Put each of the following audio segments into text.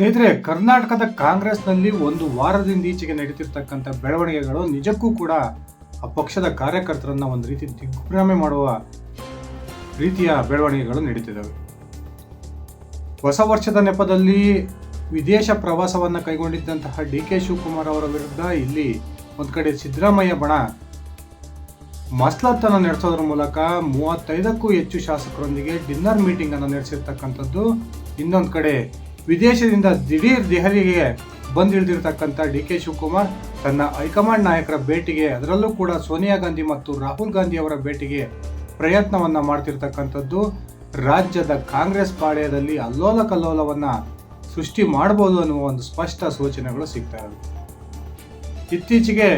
ಸ್ನೇಹಿತರೆ, ಕರ್ನಾಟಕದ ಕಾಂಗ್ರೆಸ್ನಲ್ಲಿ ಒಂದು ವಾರದಿಂದ ಈಚೆಗೆ ನಡೀತಿರ್ತಕ್ಕಂಥ ಬೆಳವಣಿಗೆಗಳು ನಿಜಕ್ಕೂ ಕೂಡ ಆ ಪಕ್ಷದ ಕಾರ್ಯಕರ್ತರನ್ನ ಒಂದು ರೀತಿ ದಿಗ್ಭ್ರಮೆ ಮಾಡುವ ರೀತಿಯ ಬೆಳವಣಿಗೆಗಳು ನಡೀತಿದ್ದಾವೆ. ಹೊಸ ವರ್ಷದ ನೆಪದಲ್ಲಿ ವಿದೇಶ ಪ್ರವಾಸವನ್ನು ಕೈಗೊಂಡಿದ್ದಂತಹ ಡಿ ಕೆ ಶಿವಕುಮಾರ್ ಅವರ ವಿರುದ್ಧ ಇಲ್ಲಿ ಒಂದು ಕಡೆ ಸಿದ್ದರಾಮಯ್ಯ ಬಣ ಮಸ್ಲತ್ತನ್ನು ನಡೆಸೋದ್ರ ಮೂಲಕ ಮೂವತ್ತೈದಕ್ಕೂ ಹೆಚ್ಚು ಶಾಸಕರೊಂದಿಗೆ ಡಿನ್ನರ್ ಮೀಟಿಂಗನ್ನು ನಡೆಸಿರ್ತಕ್ಕಂಥದ್ದು ಇನ್ನೊಂದು ಕಡೆ ವಿದೇಶದಿಂದ ದಿಢೀರ್ ದೆಹಲಿಗೆ ಬಂದಿಳಿದಿರ್ತಕ್ಕಂಥ ಡಿ ಕೆ ಶಿವಕುಮಾರ್ ತನ್ನ ಹೈಕಮಾಂಡ್ ನಾಯಕರ ಭೇಟಿಗೆ, ಅದರಲ್ಲೂ ಕೂಡ ಸೋನಿಯಾ ಗಾಂಧಿ ಮತ್ತು ರಾಹುಲ್ ಗಾಂಧಿ ಅವರ ಭೇಟಿಗೆ ಪ್ರಯತ್ನವನ್ನು ಮಾಡ್ತಿರ್ತಕ್ಕಂಥದ್ದು ರಾಜ್ಯದ ಕಾಂಗ್ರೆಸ್ ಪಾಳ್ಯದಲ್ಲಿ ಅಲ್ಲೋಲ ಕಲ್ಲೋಲವನ್ನು ಸೃಷ್ಟಿ ಮಾಡಬಹುದು ಅನ್ನುವ ಒಂದು ಸ್ಪಷ್ಟ ಸೂಚನೆಗಳು ಸಿಗ್ತಾ ಇವೆ ಇತ್ತೀಚೆಗೆ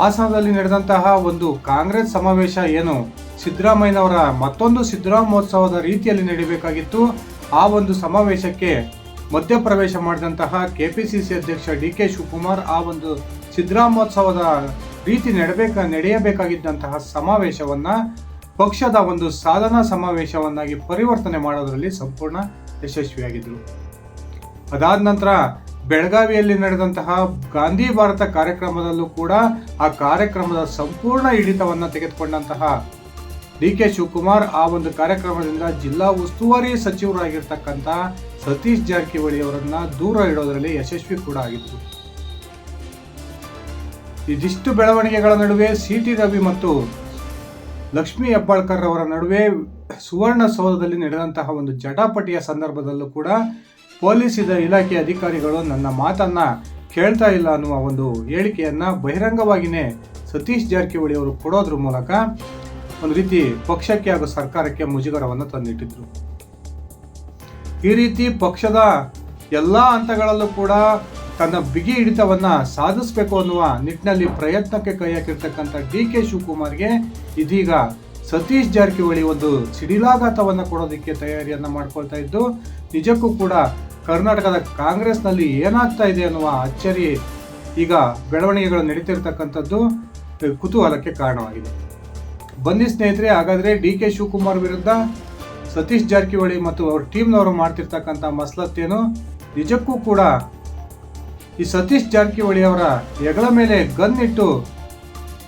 ಹಾಸನದಲ್ಲಿ ನಡೆದಂತಹ ಒಂದು ಕಾಂಗ್ರೆಸ್ ಸಮಾವೇಶ ಏನು ಸಿದ್ದರಾಮಯ್ಯನವರ ಮತ್ತೊಂದು ಸಿದ್ದರಾಮೋತ್ಸವದ ರೀತಿಯಲ್ಲಿ ನಡೀಬೇಕಾಗಿತ್ತು. ಆ ಒಂದು ಸಮಾವೇಶಕ್ಕೆ ಮಧ್ಯಪ್ರವೇಶ ಮಾಡಿದಂತಹ ಕೆ ಪಿ ಸಿ ಸಿ ಅಧ್ಯಕ್ಷ ಡಿ ಕೆ ಶಿವಕುಮಾರ್ ಆ ಒಂದು ಸಿದ್ದರಾಮೋತ್ಸವದ ರೀತಿ ನಡಬೇಕ, ನಡೆಯಬೇಕಾಗಿದ್ದಂತಹ ಸಮಾವೇಶವನ್ನು ಪಕ್ಷದ ಒಂದು ಸಾಧನಾ ಸಮಾವೇಶವನ್ನಾಗಿ ಪರಿವರ್ತನೆ ಮಾಡೋದರಲ್ಲಿ ಸಂಪೂರ್ಣ ಯಶಸ್ವಿಯಾಗಿದ್ದರು ಅದಾದ ನಂತರ ಬೆಳಗಾವಿಯಲ್ಲಿ ನಡೆದಂತಹ ಗಾಂಧಿ ಭಾರತ ಕಾರ್ಯಕ್ರಮದಲ್ಲೂ ಕೂಡ ಆ ಕಾರ್ಯಕ್ರಮದ ಸಂಪೂರ್ಣ ಹಿಡಿತವನ್ನು ತೆಗೆದುಕೊಂಡಂತಹ ಡಿ ಕೆ ಶಿವಕುಮಾರ್ ಆ ಒಂದು ಕಾರ್ಯಕ್ರಮದಿಂದ ಜಿಲ್ಲಾ ಉಸ್ತುವಾರಿ ಸಚಿವರಾಗಿರ್ತಕ್ಕಂಥ ಸತೀಶ್ ಜಾರಕಿಹೊಳಿ ಅವರನ್ನ ದೂರ ಇಡೋದರಲ್ಲಿ ಯಶಸ್ವಿ ಕೂಡ ಆಗಿತ್ತು ಇದಿಷ್ಟು ಬೆಳವಣಿಗೆಗಳ ನಡುವೆ ಸಿ ಟಿ ರವಿ ಮತ್ತು ಲಕ್ಷ್ಮೀ ಹೆಬ್ಬಾಳ್ಕರ್ ಅವರ ನಡುವೆ ಸುವರ್ಣ ಸೌಧದಲ್ಲಿ ನಡೆದಂತಹ ಒಂದು ಜಟಾಪಟಿಯ ಸಂದರ್ಭದಲ್ಲೂ ಕೂಡ ಪೊಲೀಸ್ ಇಲಾಖೆ ಅಧಿಕಾರಿಗಳು ನನ್ನ ಮಾತನ್ನ ಕೇಳ್ತಾ ಇಲ್ಲ ಅನ್ನುವ ಒಂದು ಹೇಳಿಕೆಯನ್ನ ಬಹಿರಂಗವಾಗಿಯೇ ಸತೀಶ್ ಜಾರಕಿಹೊಳಿ ಅವರು ಕೊಡೋದ್ರ ಮೂಲಕ ಒಂದು ರೀತಿ ಪಕ್ಷಕ್ಕೆ ಹಾಗೂ ಸರ್ಕಾರಕ್ಕೆ ಮುಜುಗರವನ್ನು ತಂದಿಟ್ಟಿದ್ರು. ಈ ರೀತಿ ಪಕ್ಷದ ಎಲ್ಲ ಹಂತಗಳಲ್ಲೂ ಕೂಡ ತನ್ನ ಬಿಗಿ ಹಿಡಿತವನ್ನ ಸಾಧಿಸಬೇಕು ಅನ್ನುವ ನಿಟ್ಟಿನಲ್ಲಿ ಪ್ರಯತ್ನಕ್ಕೆ ಕೈ ಹಾಕಿರ್ತಕ್ಕಂಥ ಡಿ ಕೆ ಶಿವಕುಮಾರ್ಗೆ ಇದೀಗ ಸತೀಶ್ ಜಾರಕಿಹೊಳಿ ಒಂದು ಸಿಡಿಲಾಘಾತವನ್ನು ಕೊಡೋದಕ್ಕೆ ತಯಾರಿಯನ್ನ ಮಾಡ್ಕೊಳ್ತಾ ಇದ್ದು, ನಿಜಕ್ಕೂ ಕೂಡ ಕರ್ನಾಟಕದ ಕಾಂಗ್ರೆಸ್ನಲ್ಲಿ ಏನಾಗ್ತಾ ಇದೆ ಅನ್ನುವ ಅಚ್ಚರಿ ಈಗ ಬೆಳವಣಿಗೆಗಳು ನಡೀತಿರ್ತಕ್ಕಂಥದ್ದು ಕುತೂಹಲಕ್ಕೆ ಕಾರಣವಾಗಿದೆ. ಬನ್ನಿ ಸ್ನೇಹಿತರೆ, ಹಾಗಾದರೆ ಡಿ ಕೆ ಶಿವಕುಮಾರ್ ವಿರುದ್ಧ ಸತೀಶ್ ಜಾರಕಿಹೊಳಿ ಮತ್ತು ಅವ್ರ ಟೀಮ್ನವರು ಮಾಡ್ತಿರ್ತಕ್ಕಂಥ ಮಸಲತ್ತೇನು? ನಿಜಕ್ಕೂ ಕೂಡ ಈ ಸತೀಶ್ ಜಾರಕಿಹೊಳಿ ಅವರ ಹೆಗಲ ಮೇಲೆ ಗನ್ ಇಟ್ಟು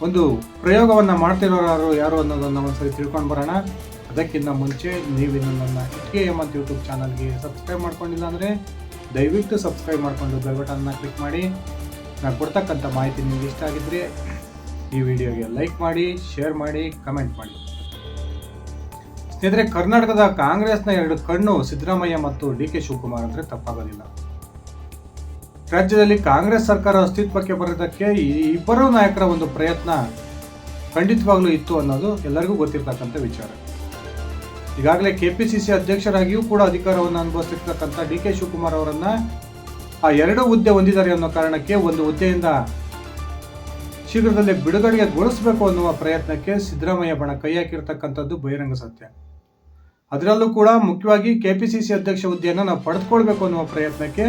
ಒಂದು ಪ್ರಯೋಗವನ್ನು ಮಾಡ್ತಿರೋರು ಯಾರು ಅನ್ನೋದನ್ನು ಒಂದ್ಸರಿ ತಿಳ್ಕೊಂಡು ಬರೋಣ. ಅದಕ್ಕಿಂತ ಮುಂಚೆ ನೀವಿನ್ನು ನನ್ನ ಇಟ್ಕೆ ಎಂ ಅಂತ ಯೂಟ್ಯೂಬ್ ಚಾನಲ್ಗೆ ಸಬ್ಸ್ಕ್ರೈಬ್ ಮಾಡ್ಕೊಂಡಿಲ್ಲ ಅಂದರೆ ದಯವಿಟ್ಟು ಸಬ್ಸ್ಕ್ರೈಬ್ ಮಾಡಿಕೊಂಡು ಬೆಲ್ ಬಟನ್ನ ಕ್ಲಿಕ್ ಮಾಡಿ. ನಾನು ಕೊಡ್ತಕ್ಕಂಥ ಮಾಹಿತಿ ನಿಮ್ಗೆ ಇಷ್ಟ ಆಗಿದ್ರೆ ಈ ವಿಡಿಯೋಗೆ ಲೈಕ್ ಮಾಡಿ ಶೇರ್ ಮಾಡಿ ಕಮೆಂಟ್ ಮಾಡಿ. ಸ್ನೇಹಿತರೆ, ಕರ್ನಾಟಕದ ಕಾಂಗ್ರೆಸ್ನ ಎರಡು ಕಣ್ಣು ಸಿದ್ದರಾಮಯ್ಯ ಮತ್ತು ಡಿ ಕೆ ಶಿವಕುಮಾರ್ ಅಂದರೆ ತಪ್ಪಾಗೋದಿಲ್ಲ. ರಾಜ್ಯದಲ್ಲಿ ಕಾಂಗ್ರೆಸ್ ಸರ್ಕಾರ ಅಸ್ತಿತ್ವಕ್ಕೆ ಬರೋದಕ್ಕೆ ಈ ಇಬ್ಬರು ನಾಯಕರ ಒಂದು ಪ್ರಯತ್ನ ಖಂಡಿತವಾಗ್ಲೂ ಇತ್ತು ಅನ್ನೋದು ಎಲ್ಲರಿಗೂ ಗೊತ್ತಿರ್ತಕ್ಕಂಥ ವಿಚಾರ. ಈಗಾಗಲೇ ಕೆಪಿಸಿಸಿ ಅಧ್ಯಕ್ಷರಾಗಿಯೂ ಕೂಡ ಅಧಿಕಾರವನ್ನು ಅನುಭವಿಸಿರ್ತಕ್ಕಂಥ ಡಿ ಕೆ ಶಿವಕುಮಾರ್ ಅವರನ್ನು ಆ ಎರಡು ಹುದ್ದೆ ಹೊಂದಿದ್ದಾರೆ ಅನ್ನೋ ಕಾರಣಕ್ಕೆ ಒಂದು ಹುದ್ದೆಯಿಂದ ಶೀಘ್ರದಲ್ಲೇ ಬಿಡುಗಡೆಗೆ ಗೊಳಿಸಬೇಕು ಅನ್ನುವ ಪ್ರಯತ್ನಕ್ಕೆ ಸಿದ್ದರಾಮಯ್ಯ ಬಣ ಕೈ ಹಾಕಿರ್ತಕ್ಕಂಥದ್ದು ಬಹಿರಂಗ ಸತ್ಯ. ಅದರಲ್ಲೂ ಕೂಡ ಮುಖ್ಯವಾಗಿ ಕೆಪಿಸಿಸಿ ಅಧ್ಯಕ್ಷ ಹುದ್ದೆಯನ್ನು ನಾವು ಪಡೆದುಕೊಳ್ಬೇಕು ಅನ್ನುವ ಪ್ರಯತ್ನಕ್ಕೆ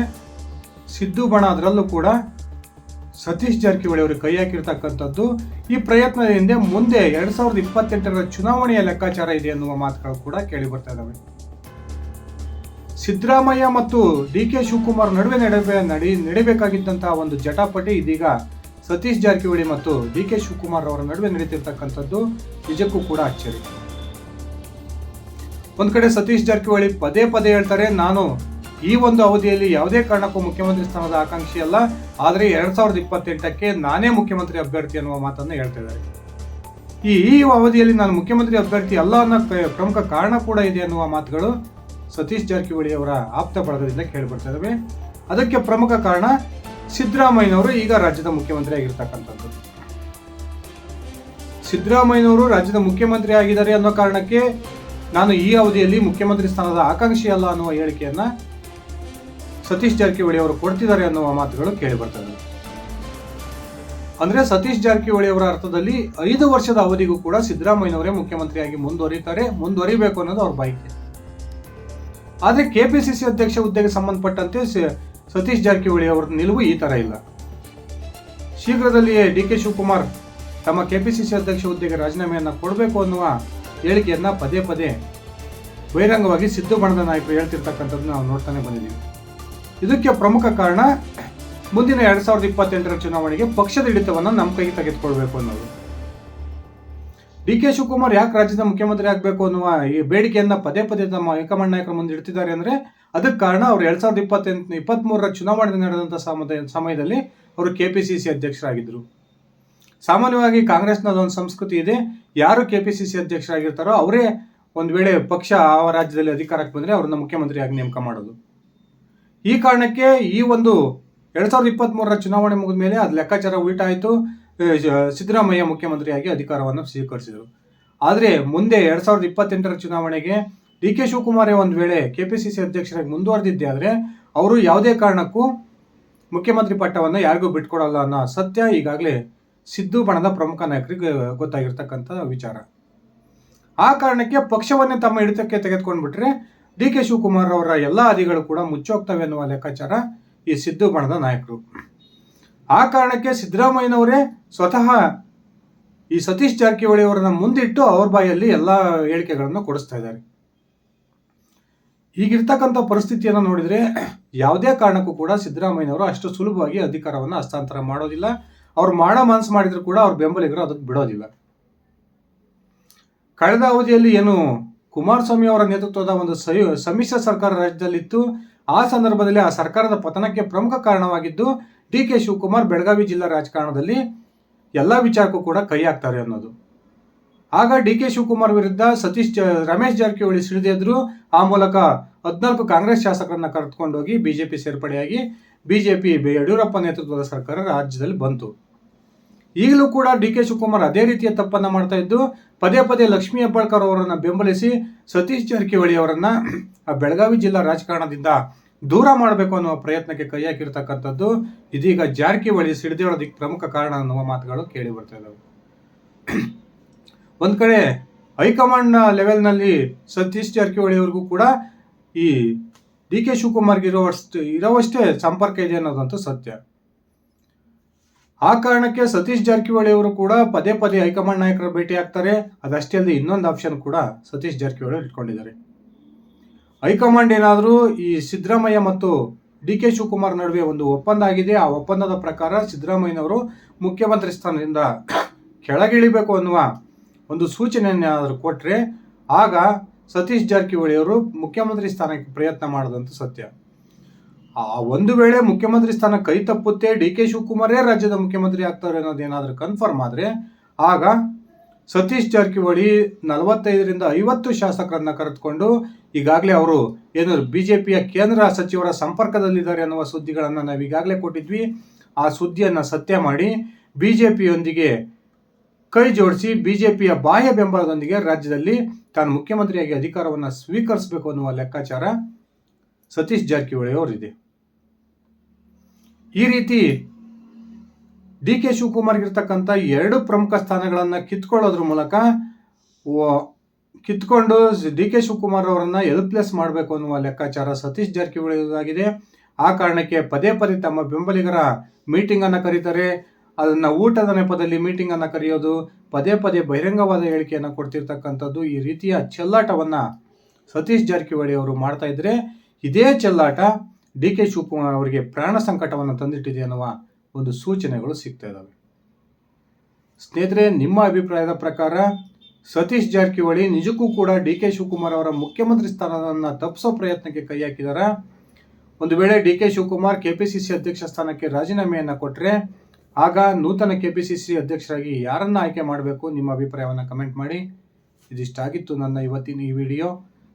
ಸಿದ್ದು ಬಣ ಅದರಲ್ಲೂ ಕೂಡ ಸತೀಶ್ ಜಾರಕಿಹೊಳಿ ಅವರು ಕೈ ಹಾಕಿರ್ತಕ್ಕಂಥದ್ದು. ಈ ಪ್ರಯತ್ನದ ಹಿಂದೆ ಮುಂದೆ ಎರಡು ಸಾವಿರದ ಇಪ್ಪತ್ತೆಂಟರ ಚುನಾವಣೆಯ ಲೆಕ್ಕಾಚಾರ ಇದೆ ಅನ್ನುವ ಮಾತುಗಳು ಕೂಡ ಕೇಳಿ ಬರ್ತಾ ಇದಾವೆ. ಸಿದ್ದರಾಮಯ್ಯ ಮತ್ತು ಡಿ ಕೆ ಶಿವಕುಮಾರ್ ನಡುವೆ ನಡುವೆ ನಡಿ ನಡಿಬೇಕಾಗಿದ್ದಂತಹ ಒಂದು ಜಟಾಪಟಿ ಇದೀಗ ಸತೀಶ್ ಜಾರಕಿಹೊಳಿ ಮತ್ತು ಡಿ ಕೆ ಶಿವಕುಮಾರ್ ಅವರ ನಡುವೆ ನಡೀತಿರ್ತಕ್ಕಂಥದ್ದು ನಿಜಕ್ಕೂ ಕೂಡ ಅಚ್ಚರಿ. ಒಂದು ಕಡೆ ಸತೀಶ್ ಜಾರಕಿಹೊಳಿ ಪದೇ ಪದೇ ಹೇಳ್ತಾರೆ, ನಾನು ಈ ಒಂದು ಅವಧಿಯಲ್ಲಿ ಯಾವುದೇ ಕಾರಣಕ್ಕೂ ಮುಖ್ಯಮಂತ್ರಿ ಸ್ಥಾನದ ಆಕಾಂಕ್ಷಿ ಅಲ್ಲ, ಆದರೆ ಎರಡ್ ಸಾವಿರದ ಇಪ್ಪತ್ತೆಂಟಕ್ಕೆ ನಾನೇ ಮುಖ್ಯಮಂತ್ರಿ ಅಭ್ಯರ್ಥಿ ಅನ್ನುವ ಮಾತನ್ನು ಹೇಳ್ತಿದ್ದಾರೆ ಈ ಈ ಅವಧಿಯಲ್ಲಿ ನಾನು ಮುಖ್ಯಮಂತ್ರಿ ಅಭ್ಯರ್ಥಿ ಅಲ್ಲ ಅನ್ನೋ ಪ್ರಮುಖ ಕಾರಣ ಕೂಡ ಇದೆ ಅನ್ನುವ ಮಾತುಗಳು ಸತೀಶ್ ಜಾರಕಿಹೊಳಿ ಅವರ ಆಪ್ತ ಬಳಗದಿಂದ ಕೇಳಿಬರ್ತಾ ಇದ್ದಾವೆ ಅದಕ್ಕೆ ಪ್ರಮುಖ ಕಾರಣ ಸಿದ್ದರಾಮಯ್ಯನವರು ಈಗ ರಾಜ್ಯದ ಮುಖ್ಯಮಂತ್ರಿ ಆಗಿರ್ತಕ್ಕಂಥದ್ದು. ಸಿದ್ದರಾಮಯ್ಯನವರು ರಾಜ್ಯದ ಮುಖ್ಯಮಂತ್ರಿ ಆಗಿದ್ದಾರೆ ಅನ್ನೋ ಕಾರಣಕ್ಕೆ ನಾನು ಈ ಅವಧಿಯಲ್ಲಿ ಮುಖ್ಯಮಂತ್ರಿ ಸ್ಥಾನದ ಆಕಾಂಕ್ಷಿ ಅಲ್ಲ ಅನ್ನುವ ಹೇಳಿಕೆಯನ್ನ ಸತೀಶ್ ಜಾರಕಿಹೊಳಿ ಅವರು ಕೊಡ್ತಿದ್ದಾರೆ ಅನ್ನುವ ಮಾತುಗಳು ಕೇಳಿ ಬರ್ತದೆ ಅಂದ್ರೆ ಸತೀಶ್ ಜಾರಕಿಹೊಳಿ ಅವರ ಅರ್ಥದಲ್ಲಿ ಐದು ವರ್ಷದ ಅವಧಿಗೂ ಕೂಡ ಸಿದ್ದರಾಮಯ್ಯನವರೇ ಮುಖ್ಯಮಂತ್ರಿಯಾಗಿ ಮುಂದುವರಿತಾರೆ, ಮುಂದುವರಿಬೇಕು ಅನ್ನೋದು ಅವ್ರ ಬಯಕೆ. ಆದ್ರೆ ಕೆಪಿಸಿಸಿ ಅಧ್ಯಕ್ಷ ಹುದ್ದೆಗೆ ಸಂಬಂಧಪಟ್ಟಂತೆ ಸತೀಶ್ ಜಾರಕಿಹೊಳಿ ಅವರ ನಿಲುವು ಈ ತರ ಇಲ್ಲ. ಶೀಘ್ರದಲ್ಲಿಯೇ ಡಿ ಕೆ ಶಿವಕುಮಾರ್ ತಮ್ಮ ಕೆಪಿಸಿಸಿ ಅಧ್ಯಕ್ಷ ಹುದ್ದೆಗೆ ರಾಜೀನಾಮೆಯನ್ನು ಕೊಡಬೇಕು ಅನ್ನುವ ಹೇಳಿಕೆಯನ್ನ ಪದೇ ಪದೇ ಬಹಿರಂಗವಾಗಿ ಸಿದ್ದು ಬಣದ ನಾಯಕರು ಹೇಳ್ತಿರ್ತಕ್ಕಂಥದ್ದು ನಾವು ನೋಡ್ತಾನೆ ಬಂದಿದ್ದೀವಿ. ಇದಕ್ಕೆ ಪ್ರಮುಖ ಕಾರಣ ಮುಂದಿನ ಎರಡ್ ಸಾವಿರದ ಇಪ್ಪತ್ತೆಂಟರ ಚುನಾವಣೆಗೆ ಪಕ್ಷದ ಹಿಡಿತವನ್ನು ನಮ್ಮ ಕೈಗೆ ತೆಗೆದುಕೊಳ್ಬೇಕು ಅನ್ನೋದು. ಡಿ ಕೆ ಶಿವಕುಮಾರ್ ಯಾಕೆ ರಾಜ್ಯದ ಮುಖ್ಯಮಂತ್ರಿ ಆಗಬೇಕು ಅನ್ನುವ ಈ ಬೇಡಿಕೆಯನ್ನ ಪದೇ ಪದೇ ತಮ್ಮ ಹೈಕಮಾಂಡ್ ನಾಯಕರ ಮುಂದೆ ಇಡ್ತಿದ್ದಾರೆ ಅಂದ್ರೆ ಅದಕ್ಕೆ ಕಾರಣ ಅವರು ಎರಡ್ ಸಾವಿರದ ಇಪ್ಪತ್ತೆಂಟು ಇಪ್ಪತ್ತ್ ಮೂರರ ಚುನಾವಣೆ ನಡೆದಂಥ ಸಮಯ ಸಮಯದಲ್ಲಿ ಅವರು ಕೆ ಪಿ ಸಿ ಸಿ ಅಧ್ಯಕ್ಷರಾಗಿದ್ದರು. ಸಾಮಾನ್ಯವಾಗಿ ಕಾಂಗ್ರೆಸ್ನ ಒಂದು ಸಂಸ್ಕೃತಿ ಇದೆ, ಯಾರು ಕೆ ಪಿ ಸಿ ಸಿ ಅಧ್ಯಕ್ಷರಾಗಿರ್ತಾರೋ ಅವರೇ ಒಂದು ವೇಳೆ ಪಕ್ಷ ಆ ರಾಜ್ಯದಲ್ಲಿ ಅಧಿಕಾರಕ್ಕೆ ಬಂದರೆ ಅವ್ರನ್ನ ಮುಖ್ಯಮಂತ್ರಿಯಾಗಿ ನೇಮಕ ಮಾಡೋದು. ಈ ಕಾರಣಕ್ಕೆ ಈ ಒಂದು ಎರಡ್ ಸಾವಿರದ ಇಪ್ಪತ್ತ್ ಮೂರರ ಚುನಾವಣೆ ಮುಗಿದ ಮೇಲೆ ಅದು ಲೆಕ್ಕಾಚಾರ ಉಲ್ಟಾಯಿತು ಸಿದ್ದರಾಮಯ್ಯ ಮುಖ್ಯಮಂತ್ರಿಯಾಗಿ ಅಧಿಕಾರವನ್ನು ಸ್ವೀಕರಿಸಿದರು. ಆದರೆ ಮುಂದೆ ಎರಡ್ ಸಾವಿರದ ಇಪ್ಪತ್ತೆಂಟರ ಚುನಾವಣೆಗೆ ಡಿ ಕೆ ಶಿವಕುಮಾರ್ ಒಂದು ವೇಳೆ ಕೆ ಪಿ ಸಿ ಸಿ ಅಧ್ಯಕ್ಷರಾಗಿ ಮುಂದುವರೆದಿದ್ದೆ ಆದರೆ ಅವರು ಯಾವುದೇ ಕಾರಣಕ್ಕೂ ಮುಖ್ಯಮಂತ್ರಿ ಪಟ್ಟವನ್ನು ಯಾರಿಗೂ ಬಿಟ್ಕೊಡಲ್ಲ ಅನ್ನೋ ಸತ್ಯ ಈಗಾಗಲೇ ಸಿದ್ದು ಬಣದ ಪ್ರಮುಖ ನಾಯಕರಿಗೆ ಗೊತ್ತಾಗಿರ್ತಕ್ಕಂಥ ವಿಚಾರ. ಆ ಕಾರಣಕ್ಕೆ ಪಕ್ಷವನ್ನೇ ತಮ್ಮ ಹಿಡಿತಕ್ಕೆ ತೆಗೆದುಕೊಂಡ್ಬಿಟ್ರೆ ಡಿ ಕೆ ಶಿವಕುಮಾರ್ ಅವರ ಎಲ್ಲ ಹಾದಿಗಳು ಕೂಡ ಮುಚ್ಚೋಗ್ತವೆ ಎನ್ನುವ ಲೆಕ್ಕಾಚಾರ ಈ ಸಿದ್ದು ಬಣದ ನಾಯಕರು. ಆ ಕಾರಣಕ್ಕೆ ಸಿದ್ದರಾಮಯ್ಯನವರೇ ಸ್ವತಃ ಈ ಸತೀಶ್ ಜಾರಕಿಹೊಳಿ ಅವರನ್ನ ಮುಂದಿಟ್ಟು ಅವ್ರ ಬಾಯಲ್ಲಿ ಎಲ್ಲ ಹೇಳಿಕೆಗಳನ್ನು ಕೊಡಿಸ್ತಾ ಇದ್ದಾರೆ. ಈಗಿರ್ತಕ್ಕಂಥ ಪರಿಸ್ಥಿತಿಯನ್ನು ನೋಡಿದರೆ ಯಾವುದೇ ಕಾರಣಕ್ಕೂ ಕೂಡ ಸಿದ್ದರಾಮಯ್ಯನವರು ಅಷ್ಟು ಸುಲಭವಾಗಿ ಅಧಿಕಾರವನ್ನು ಹಸ್ತಾಂತರ ಮಾಡೋದಿಲ್ಲ. ಅವ್ರು ಮಾಡೋ ಮನಸ್ಸು ಮಾಡಿದರೂ ಕೂಡ ಅವ್ರ ಬೆಂಬಲಿಗರು ಅದಕ್ಕೆ ಬಿಡೋದಿಲ್ಲ. ಕಳೆದ ಅವಧಿಯಲ್ಲಿ ಏನು ಕುಮಾರಸ್ವಾಮಿ ಅವರ ನೇತೃತ್ವದ ಒಂದು ಸಮ್ಮಿಶ್ರ ಸರ್ಕಾರ ರಾಜ್ಯದಲ್ಲಿತ್ತು. ಆ ಸಂದರ್ಭದಲ್ಲಿ ಆ ಸರ್ಕಾರದ ಪತನಕ್ಕೆ ಪ್ರಮುಖ ಕಾರಣವಾಗಿದ್ದು ಡಿ ಕೆ ಶಿವಕುಮಾರ್ ಬೆಳಗಾವಿ ಜಿಲ್ಲಾ ರಾಜಕಾರಣದಲ್ಲಿ ಎಲ್ಲ ವಿಚಾರಕ್ಕೂ ಕೂಡ ಕೈ ಹಾಕ್ತಾರೆ ಅನ್ನೋದು. ಆಗ ಡಿ ಕೆ ಶಿವಕುಮಾರ್ ವಿರುದ್ಧ ಸತೀಶ್ ರಮೇಶ್ ಜಾರಕಿಹೊಳಿ ಸಿಡಿದೆದ್ರು ಆ ಮೂಲಕ ಹದಿನಾಲ್ಕು ಕಾಂಗ್ರೆಸ್ ಶಾಸಕರನ್ನ ಕರೆದುಕೊಂಡೋಗಿ ಬಿಜೆಪಿ ಸೇರ್ಪಡೆಯಾಗಿ ಬಿಜೆಪಿ ಯಡಿಯೂರಪ್ಪ ನೇತೃತ್ವದ ಸರ್ಕಾರ ರಾಜ್ಯದಲ್ಲಿ ಬಂತು. ಈಗಲೂ ಕೂಡ ಡಿ ಕೆ ಶಿವಕುಮಾರ್ ಅದೇ ರೀತಿಯ ತಪ್ಪನ್ನ ಮಾಡ್ತಾ ಇದ್ದು, ಪದೇ ಪದೇ ಲಕ್ಷ್ಮೀ ಹೆಬ್ಬಾಳ್ಕರ್ ಅವರನ್ನು ಬೆಂಬಲಿಸಿ ಸತೀಶ್ ಜಾರಕಿಹೊಳಿ ಅವರನ್ನ ಬೆಳಗಾವಿ ಜಿಲ್ಲಾ ರಾಜಕಾರಣದಿಂದ ದೂರ ಮಾಡಬೇಕು ಅನ್ನುವ ಪ್ರಯತ್ನಕ್ಕೆ ಕೈ ಹಾಕಿರ್ತಕ್ಕಂಥದ್ದು ಇದೀಗ ಜಾರಕಿಹೊಳಿ ಸಿಡಿದೇಳೋದಕ್ಕೆ ಪ್ರಮುಖ ಕಾರಣ ಅನ್ನುವ ಮಾತುಗಳು ಕೇಳಿ ಬರ್ತಾ ಇದ್ದಾವೆ ಒಂದ್ ಕಡೆ ಹೈಕಮಾಂಡ್ ಲೆವೆಲ್ನಲ್ಲಿ ಸತೀಶ್ ಜಾರಕಿಹೊಳಿ ಅವ್ರಿಗೂ ಕೂಡ ಈ ಡಿ ಕೆ ಶಿವಕುಮಾರ್ಗೆ ಇರೋವಷ್ಟು, ಇರೋವಷ್ಟೇ ಸಂಪರ್ಕ ಇದೆ ಅನ್ನೋದಂತೂ ಸತ್ಯ. ಆ ಕಾರಣಕ್ಕೆ ಸತೀಶ್ ಜಾರಕಿಹೊಳಿ ಅವರು ಕೂಡ ಪದೇ ಪದೇ ಹೈಕಮಾಂಡ್ ನಾಯಕರ ಭೇಟಿ ಆಗ್ತಾರೆ. ಅದಷ್ಟೇ ಅಲ್ಲದೆ ಇನ್ನೊಂದು ಆಪ್ಷನ್ ಕೂಡ ಸತೀಶ್ ಜಾರಕಿಹೊಳಿ ಇಟ್ಕೊಂಡಿದ್ದಾರೆ. ಹೈಕಮಾಂಡ್ ಏನಾದರೂ ಈ ಸಿದ್ದರಾಮಯ್ಯ ಮತ್ತು ಡಿ ಕೆ ಶಿವಕುಮಾರ್ ನಡುವೆ ಒಂದು ಒಪ್ಪಂದ ಆಗಿದೆ. ಆ ಒಪ್ಪಂದದ ಪ್ರಕಾರ ಸಿದ್ದರಾಮಯ್ಯನವರು ಮುಖ್ಯಮಂತ್ರಿ ಸ್ಥಾನದಿಂದ ಕೆಳಗಿಳಿಬೇಕು ಅನ್ನುವ ಒಂದು ಸೂಚನೆಯನ್ನಾದರೂ ಕೊಟ್ಟರೆ ಆಗ ಸತೀಶ್ ಜಾರಕಿಹೊಳಿ ಅವರು ಮುಖ್ಯಮಂತ್ರಿ ಸ್ಥಾನಕ್ಕೆ ಪ್ರಯತ್ನ ಮಾಡಿದಂಥ ಸತ್ಯ. ಆ ಒಂದು ವೇಳೆ ಮುಖ್ಯಮಂತ್ರಿ ಸ್ಥಾನ ಕೈ ತಪ್ಪುತ್ತೆ, ಡಿ ಕೆ ಶಿವಕುಮಾರೇ ರಾಜ್ಯದ ಮುಖ್ಯಮಂತ್ರಿ ಆಗ್ತಾರೆ ಅನ್ನೋದೇನಾದರೂ ಕನ್ಫರ್ಮ್ ಆದರೆ ಆಗ ಸತೀಶ್ ಜಾರಕಿಹೊಳಿ ನಲವತ್ತೈದರಿಂದ ಐವತ್ತು ಶಾಸಕರನ್ನ ಕರೆದುಕೊಂಡು ಈಗಾಗಲೇ ಅವರು ಏನಾದ್ರು ಬಿ ಜೆ ಪಿಯ ಕೇಂದ್ರ ಸಚಿವರ ಸಂಪರ್ಕದಲ್ಲಿದ್ದಾರೆ ಅನ್ನುವ ಸುದ್ದಿಗಳನ್ನು ನಾವು ಈಗಾಗಲೇ ಕೊಟ್ಟಿದ್ವಿ. ಆ ಸುದ್ದಿಯನ್ನು ಸತ್ಯ ಮಾಡಿ ಬಿ ಜೆ ಪಿಯೊಂದಿಗೆ ಕೈ ಜೋಡಿಸಿ ಬಿ ಜೆ ಪಿಯ ಬಾಹ್ಯ ಬೆಂಬಲದೊಂದಿಗೆ ರಾಜ್ಯದಲ್ಲಿ ತಾನು ಮುಖ್ಯಮಂತ್ರಿಯಾಗಿ ಅಧಿಕಾರವನ್ನು ಸ್ವೀಕರಿಸಬೇಕು ಅನ್ನುವ ಲೆಕ್ಕಾಚಾರ ಸತೀಶ್ ಜಾರಕಿಹೊಳಿ ಅವರಿದೆ. ಈ ರೀತಿ ಡಿ ಕೆ ಶಿವಕುಮಾರ್ಗಿರ್ತಕ್ಕಂಥ ಎರಡು ಪ್ರಮುಖ ಸ್ಥಾನಗಳನ್ನು ಕಿತ್ಕೊಳ್ಳೋದ್ರ ಮೂಲಕ ಕಿತ್ಕೊಂಡು ಡಿ ಕೆ ಶಿವಕುಮಾರ್ ಅವರನ್ನು ಎಲ್ಪ್ಲೆಸ್ ಮಾಡಬೇಕು ಅನ್ನುವ ಲೆಕ್ಕಾಚಾರ ಸತೀಶ್ ಜಾರಕಿಹೊಳಿ ಆ ಕಾರಣಕ್ಕೆ ಪದೇ ಪದೇ ತಮ್ಮ ಬೆಂಬಲಿಗರ ಮೀಟಿಂಗನ್ನು ಕರೀತಾರೆ. ಅದನ್ನು ಊಟದ ನೆಪದಲ್ಲಿ ಮೀಟಿಂಗನ್ನು ಕರೆಯೋದು, ಪದೇ ಪದೇ ಬಹಿರಂಗವಾದ ಹೇಳಿಕೆಯನ್ನು ಕೊಡ್ತಿರ್ತಕ್ಕಂಥದ್ದು ಈ ರೀತಿಯ ಚೆಲ್ಲಾಟವನ್ನು ಸತೀಶ್ ಜಾರಕಿಹೊಳಿ ಅವರು ಮಾಡ್ತಾ ಇದ್ರೆ ಇದೇ ಚೆಲ್ಲಾಟ ಡಿ ಕೆ ಶಿವಕುಮಾರ್ ಅವರಿಗೆ ಪ್ರಾಣ ಸಂಕಟವನ್ನು ತಂದಿಟ್ಟಿದೆ ಅನ್ನುವ ಒಂದು ಸೂಚನೆಗಳು ಸಿಗ್ತಾ ಇದ್ದಾವೆ ಸ್ನೇಹಿತರೆ, ನಿಮ್ಮ ಅಭಿಪ್ರಾಯದ ಪ್ರಕಾರ ಸತೀಶ್ ಜಾರಕಿಹೊಳಿ ನಿಜಕ್ಕೂ ಕೂಡ ಡಿ ಕೆ ಶಿವಕುಮಾರ್ ಅವರ ಮುಖ್ಯಮಂತ್ರಿ ಸ್ಥಾನವನ್ನು ತಪ್ಪಿಸೋ ಪ್ರಯತ್ನಕ್ಕೆ ಕೈ ಹಾಕಿದಾರ? ಒಂದು ವೇಳೆ ಡಿ ಕೆ ಶಿವಕುಮಾರ್ ಕೆಪಿಸಿಸಿ ಅಧ್ಯಕ್ಷ ಸ್ಥಾನಕ್ಕೆ ರಾಜೀನಾಮೆಯನ್ನು ಕೊಟ್ಟರೆ ಆಗ ನೂತನ ಕೆ ಪಿ ಸಿ ಅಧ್ಯಕ್ಷರಾಗಿ ಯಾರನ್ನು ಆಯ್ಕೆ ಮಾಡಬೇಕು ನಿಮ್ಮ ಅಭಿಪ್ರಾಯವನ್ನು ಕಮೆಂಟ್ ಮಾಡಿ. ಇದಿಷ್ಟಾಗಿತ್ತು ನನ್ನ ಇವತ್ತಿನ ಈ ವಿಡಿಯೋ.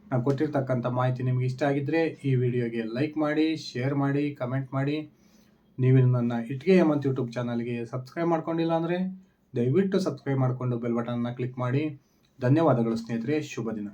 ನಾನು ಕೊಟ್ಟಿರ್ತಕ್ಕಂಥ ಮಾಹಿತಿ ನಿಮಗೆ ಇಷ್ಟ ಆಗಿದ್ದರೆ ಈ ವಿಡಿಯೋಗೆ ಲೈಕ್ ಮಾಡಿ ಶೇರ್ ಮಾಡಿ ಕಮೆಂಟ್ ಮಾಡಿ. ನೀವು ನನ್ನ ಇಟ್ಗೆ ಹೇಮಂತ್ ಯೂಟ್ಯೂಬ್ ಚಾನಲ್ಗೆ ಸಬ್ಸ್ಕ್ರೈಬ್ ಮಾಡ್ಕೊಂಡಿಲ್ಲ ಅಂದರೆ ದಯವಿಟ್ಟು ಸಬ್ಸ್ಕ್ರೈಬ್ ಮಾಡಿಕೊಂಡು ಬೆಲ್ ಬಟನ್ನ ಕ್ಲಿಕ್ ಮಾಡಿ. ಧನ್ಯವಾದಗಳು ಸ್ನೇಹಿತರೆ, ಶುಭ ದಿನ.